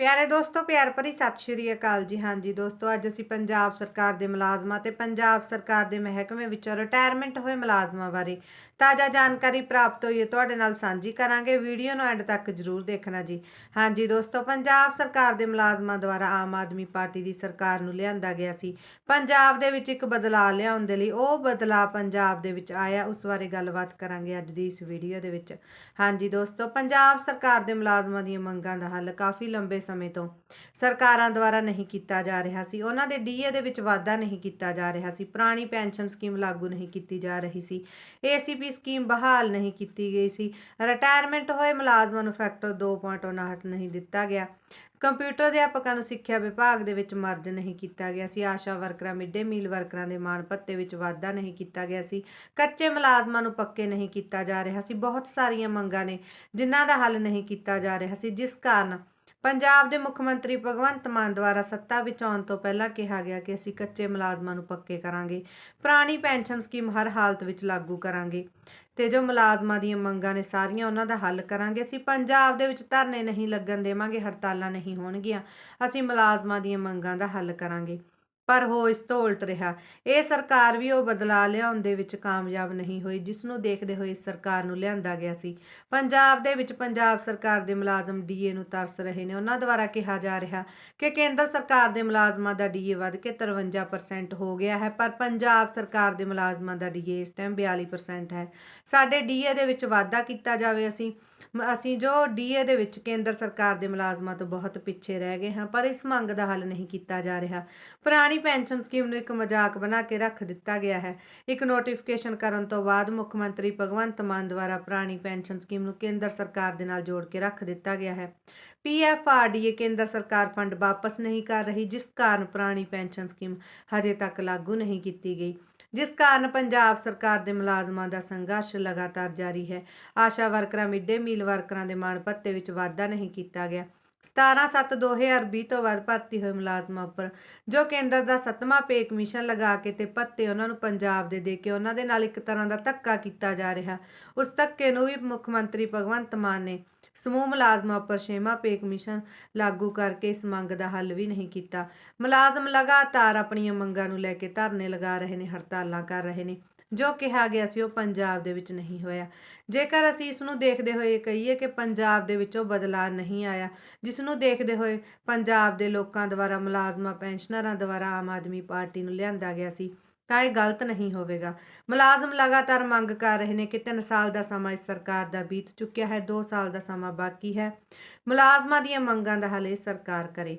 ਪਿਆਰੇ ਦੋਸਤੋ, ਪਿਆਰ ਭਰੀ ਸਤਿ ਸ਼੍ਰੀ ਅਕਾਲ ਜੀ। ਹਾਂਜੀ ਦੋਸਤੋ, ਅੱਜ ਅਸੀਂ ਪੰਜਾਬ ਸਰਕਾਰ ਦੇ ਮੁਲਾਜ਼ਮਾਂ ਤੇ ਪੰਜਾਬ ਸਰਕਾਰ ਦੇ ਮਹਿਕਮੇ ਵਿੱਚੋਂ ਰਿਟਾਇਰਮੈਂਟ ਹੋਏ ਮੁਲਾਜ਼ਮਾਂ ਬਾਰੇ ਤਾਜ਼ਾ ਜਾਣਕਾਰੀ ਪ੍ਰਾਪਤ ਹੋਈ ਹੈ। ਤੁਹਾਡੇ ਨਾਲ ਸਾਂਝੀ ਕਰਾਂਗੇ। ਵੀਡੀਓ ਨੂੰ ਐਂਡ ਤੱਕ ਜਰੂਰ ਦੇਖਣਾ ਜੀ। ਹਾਂਜੀ ਦੋਸਤੋ, ਪੰਜਾਬ ਸਰਕਾਰ ਦੇ ਮੁਲਾਜ਼ਮਾਂ ਦੁਆਰਾ ਆਮ ਆਦਮੀ ਪਾਰਟੀ ਦੀ ਸਰਕਾਰ ਨੂੰ ਲਿਆਂਦਾ ਗਿਆ ਸੀ। ਪੰਜਾਬ ਦੇ ਵਿੱਚ ਇੱਕ ਬਦਲਾਅ ਲਿਆਉਣ ਦੇ ਲਈ ਉਹ ਬਦਲਾਅ ਪੰਜਾਬ ਦੇ ਵਿੱਚ ਆਇਆ। ਉਸ ਬਾਰੇ ਗੱਲਬਾਤ ਕਰਾਂਗੇ ਅੱਜ ਦੀ ਇਸ ਵੀਡੀਓ ਦੇ ਵਿੱਚ। ਹਾਂਜੀ ਦੋਸਤੋ, ਪੰਜਾਬ ਸਰਕਾਰ ਦੇ ਮੁਲਾਜ਼ਮਾਂ ਦੀਆਂ ਮੰਗਾਂ ਦਾ ਹੱਲ ਕਾਫੀ ਲੰਬੇ ਸਮੇਂ ਤੋਂ। ਸਰਕਾਰਾਂ ਦੁਆਰਾ ਨਹੀਂ ਕੀਤਾ ਜਾ ਰਿਹਾ ਸੀ। ਉਹਨਾਂ ਦੇ ਡੀਏ ਦੇ ਵਿੱਚ ਵਾਧਾ ਨਹੀਂ ਕੀਤਾ ਜਾ ਰਿਹਾ ਸੀ। ਪੁਰਾਣੀ ਪੈਨਸ਼ਨ ਸਕੀਮ ਲਾਗੂ ਨਹੀਂ ਕੀਤੀ ਜਾ ਰਹੀ ਸੀ। ਏਸੀਪੀ ਸਕੀਮ ਬਹਾਲ ਨਹੀਂ ਕੀਤੀ ਗਈ ਸੀ। ਰਿਟਾਇਰਮੈਂਟ ਹੋਏ ਮੁਲਾਜ਼ਮਾਂ ਨੂੰ ਫੈਕਟਰ 2.59 ਨਹੀਂ ਦਿੱਤਾ ਗਿਆ। ਕੰਪਿਊਟਰ ਅਧਿਆਪਕਾਂ ਨੂੰ ਸਿੱਖਿਆ ਵਿਭਾਗ ਦੇ ਵਿੱਚ ਮਰਜ ਨਹੀਂ ਕੀਤਾ ਗਿਆ ਸੀ। ਆਸ਼ਾ ਵਰਕਰਾਂ ਮਿੱਡੇ ਮੀਲ ਵਰਕਰਾਂ ਦੇ ਮਾਣ ਭੱਤੇ ਵਿੱਚ ਵਾਧਾ ਨਹੀਂ ਕੀਤਾ ਗਿਆ ਸੀ। ਕੱਚੇ ਮੁਲਾਜ਼ਮਾਂ ਨੂੰ ਪੱਕੇ ਨਹੀਂ ਕੀਤਾ ਜਾ ਰਿਹਾ ਸੀ। ਬਹੁਤ ਸਾਰੀਆਂ ਮੰਗਾਂ ਨੇ ਜਿਨ੍ਹਾਂ ਦਾ ਹੱਲ ਨਹੀਂ ਕੀਤਾ ਜਾ ਰਿਹਾ ਸੀ। ਜਿਸ ਕਾਰਨ ਪੰਜਾਬ ਦੇ ਮੁੱਖ ਮੰਤਰੀ ਭਗਵੰਤ ਮਾਨ ਦੁਆਰਾ ਸੱਤਾ ਵਿੱਚ ਆਉਣ ਤੋਂ ਪਹਿਲਾਂ ਕਿਹਾ ਗਿਆ ਕਿ ਅਸੀਂ ਕੱਚੇ ਮੁਲਾਜ਼ਮਾਂ ਨੂੰ ਪੱਕੇ ਕਰਾਂਗੇ, ਪੁਰਾਣੀ ਪੈਨਸ਼ਨ ਸਕੀਮ ਹਰ ਹਾਲਤ ਵਿੱਚ ਲਾਗੂ ਕਰਾਂਗੇ ਤੇ ਜੋ ਮੁਲਾਜ਼ਮਾਂ ਦੀਆਂ ਮੰਗਾਂ ਨੇ ਸਾਰੀਆਂ ਉਹਨਾਂ ਦਾ ਹੱਲ ਕਰਾਂਗੇ। ਅਸੀਂ ਪੰਜਾਬ ਦੇ ਵਿੱਚ ਧਰਨੇ ਨਹੀਂ ਲੱਗਣ ਦੇਵਾਂਗੇ, ਹੜਤਾਲਾਂ ਨਹੀਂ ਹੋਣਗੀਆਂ, ਅਸੀਂ ਮੁਲਾਜ਼ਮਾਂ ਦੀਆਂ ਮੰਗਾਂ ਦਾ ਹੱਲ ਕਰਾਂਗੇ। ਪਰ ਉਹ ਇਸ ਤੋਂ ਉਲਟ ਰਿਹਾ। ਇਹ ਸਰਕਾਰ ਵੀ ਉਹ ਬਦਲਾ ਲਿਆਉਣ ਦੇ ਵਿੱਚ ਕਾਮਯਾਬ ਨਹੀਂ ਹੋਈ, ਜਿਸ ਨੂੰ ਦੇਖਦੇ ਹੋਏ ਇਸ ਸਰਕਾਰ ਨੂੰ ਲਿਆਂਦਾ ਗਿਆ ਸੀ। ਪੰਜਾਬ ਦੇ ਵਿੱਚ ਪੰਜਾਬ ਸਰਕਾਰ ਦੇ ਮੁਲਾਜ਼ਮ ਡੀਏ ਨੂੰ ਤਰਸ ਰਹੇ ਨੇ। ਉਹਨਾਂ ਦੁਆਰਾ ਕਿਹਾ ਜਾ ਰਿਹਾ ਕਿ ਕੇਂਦਰ ਸਰਕਾਰ ਦੇ ਮੁਲਾਜ਼ਮਾਂ ਦਾ ਡੀਏ ਵੱਧ ਕੇ 53% ਹੋ ਗਿਆ ਹੈ, ਪਰ ਪੰਜਾਬ ਸਰਕਾਰ ਦੇ ਮੁਲਾਜ਼ਮਾਂ ਦਾ ਡੀਏ ਇਸ ਟਾਈਮ 42% ਹੈ। ਸਾਡੇ ਡੀਏ ਦੇ ਵਿੱਚ ਵਾਧਾ ਕੀਤਾ ਜਾਵੇ ਅਸੀਂ। ਅਸੀਂ ਜੋ ਡੀਏ ਦੇ ਵਿੱਚ ਕੇਂਦਰ ਸਰਕਾਰ ਦੇ ਮੁਲਾਜ਼ਮਾਂ ਤੋਂ ਬਹੁਤ ਪਿੱਛੇ ਰਹਿ ਗਏ ਹਾਂ, ਪਰ ਇਸ ਮੰਗ ਦਾ ਹੱਲ ਨਹੀਂ ਕੀਤਾ ਜਾ ਰਿਹਾ। ਪੁਰਾਣੀ ਪੈਨਸ਼ਨ ਸਕੀਮ ਨੂੰ ਇੱਕ ਮਜ਼ਾਕ ਬਣਾ ਕੇ ਰੱਖ ਦਿੱਤਾ ਗਿਆ ਹੈ। ਇੱਕ ਨੋਟੀਫਿਕੇਸ਼ਨ ਕਰਨ ਤੋਂ ਬਾਅਦ ਮੁੱਖ ਮੰਤਰੀ ਭਗਵੰਤ ਮਾਨ ਦੁਆਰਾ ਪੁਰਾਣੀ ਪੈਨਸ਼ਨ ਸਕੀਮ ਨੂੰ ਕੇਂਦਰ ਸਰਕਾਰ ਦੇ ਨਾਲ ਜੋੜ ਕੇ ਰੱਖ ਦਿੱਤਾ ਗਿਆ ਹੈ। ਪੀਐਫਆਰਡੀਏ ਕੇਂਦਰ ਸਰਕਾਰ ਫੰਡ ਵਾਪਸ ਨਹੀਂ ਕਰ ਰਹੀ, ਜਿਸ ਕਾਰਨ ਪੁਰਾਣੀ ਪੈਨਸ਼ਨ ਸਕੀਮ ਹਜੇ ਤੱਕ ਲਾਗੂ ਨਹੀਂ ਕੀਤੀ ਗਈ। ਜਿਸ ਕਾਰਨ ਪੰਜਾਬ ਸਰਕਾਰ ਦੇ ਮੁਲਾਜ਼ਮਾਂ ਦਾ ਸੰਘਰਸ਼ ਲਗਾਤਾਰ ਜਾਰੀ ਹੈ। ਆਸ਼ਾ ਵਰਕਰਾਂ ਮਿੱਡੇ ਮੀਲ ਵਰਕਰਾਂ ਦੇ ਮਾਣ ਭੱਤੇ ਵਿੱਚ ਵਾਧਾ ਨਹੀਂ ਕੀਤਾ ਗਿਆ। 17/7/2020 ਤੋਂ ਬਾਅਦ ਭਰਤੀ ਹੋਏ ਮੁਲਾਜ਼ਮਾਂ ਉੱਪਰ, ਜੋ ਕੇਂਦਰ ਦਾ ਸੱਤਵਾਂ ਪੇ ਕਮਿਸ਼ਨ ਲਗਾ ਕੇ ਤੇ ਭੱਤੇ ਉਹਨਾਂ ਨੂੰ ਪੰਜਾਬ ਦੇ ਦੇ ਕੇ ਉਹਨਾਂ ਦੇ ਨਾਲ ਇੱਕ ਤਰ੍ਹਾਂ ਦਾ ਧੱਕਾ ਕੀਤਾ ਜਾ ਰਿਹਾ। ਉਸ ਧੱਕੇ ਨੂੰ ਵੀ ਮੁੱਖ ਮੰਤਰੀ ਭਗਵੰਤ ਮਾਨ ਨੇ ਸਮੂਹ ਮੁਲਾਜ਼ਮਾਂ ਉੱਪਰ ਛੇਵਾਂ ਪੇ ਕਮਿਸ਼ਨ ਲਾਗੂ ਕਰਕੇ ਇਸ ਮੰਗ ਦਾ ਹੱਲ ਵੀ ਨਹੀਂ ਕੀਤਾ। ਮੁਲਾਜ਼ਮ ਲਗਾਤਾਰ ਆਪਣੀਆਂ ਮੰਗਾਂ ਨੂੰ ਲੈ ਕੇ ਧਰਨੇ ਲਗਾ ਰਹੇ ਨੇ, ਹੜਤਾਲਾਂ ਕਰ ਰਹੇ ਨੇ। ਜੋ ਕਿਹਾ ਗਿਆ ਸੀ ਉਹ ਪੰਜਾਬ ਦੇ ਵਿੱਚ ਨਹੀਂ ਹੋਇਆ। ਜੇਕਰ ਅਸੀਂ ਇਸ ਨੂੰ ਦੇਖਦੇ ਹੋਏ ਕਹੀਏ ਕਿ ਪੰਜਾਬ ਦੇ ਵਿੱਚ ਉਹ ਬਦਲਾਅ ਨਹੀਂ ਆਇਆ ਜਿਸ ਨੂੰ ਦੇਖਦੇ ਹੋਏ ਪੰਜਾਬ ਦੇ ਲੋਕਾਂ ਦੁਆਰਾ ਮੁਲਾਜ਼ਮਾਂ, ਪੈਨਸ਼ਨਰਾਂ ਦੁਆਰਾ ਆਮ ਆਦਮੀ ਪਾਰਟੀ ਨੂੰ ਲਿਆਂਦਾ ਗਿਆ ਸੀ, ਤਾਂ ਇਹ ਗਲਤ ਨਹੀਂ ਹੋਵੇਗਾ। ਮੁਲਾਜ਼ਮ ਲਗਾਤਾਰ ਮੰਗ ਕਰ ਰਹੇ ਨੇ ਕਿ 3 ਸਾਲ ਦਾ ਸਮਾਂ ਇਸ ਸਰਕਾਰ ਦਾ ਬੀਤ ਚੁੱਕਿਆ ਹੈ 2 ਸਾਲ ਦਾ ਸਮਾਂ ਬਾਕੀ ਹੈ। ਮੁਲਾਜ਼ਮਾਂ ਦੀਆਂ ਮੰਗਾਂ ਦਾ ਹੱਲ ਇਹ ਸਰਕਾਰ ਕਰੇ।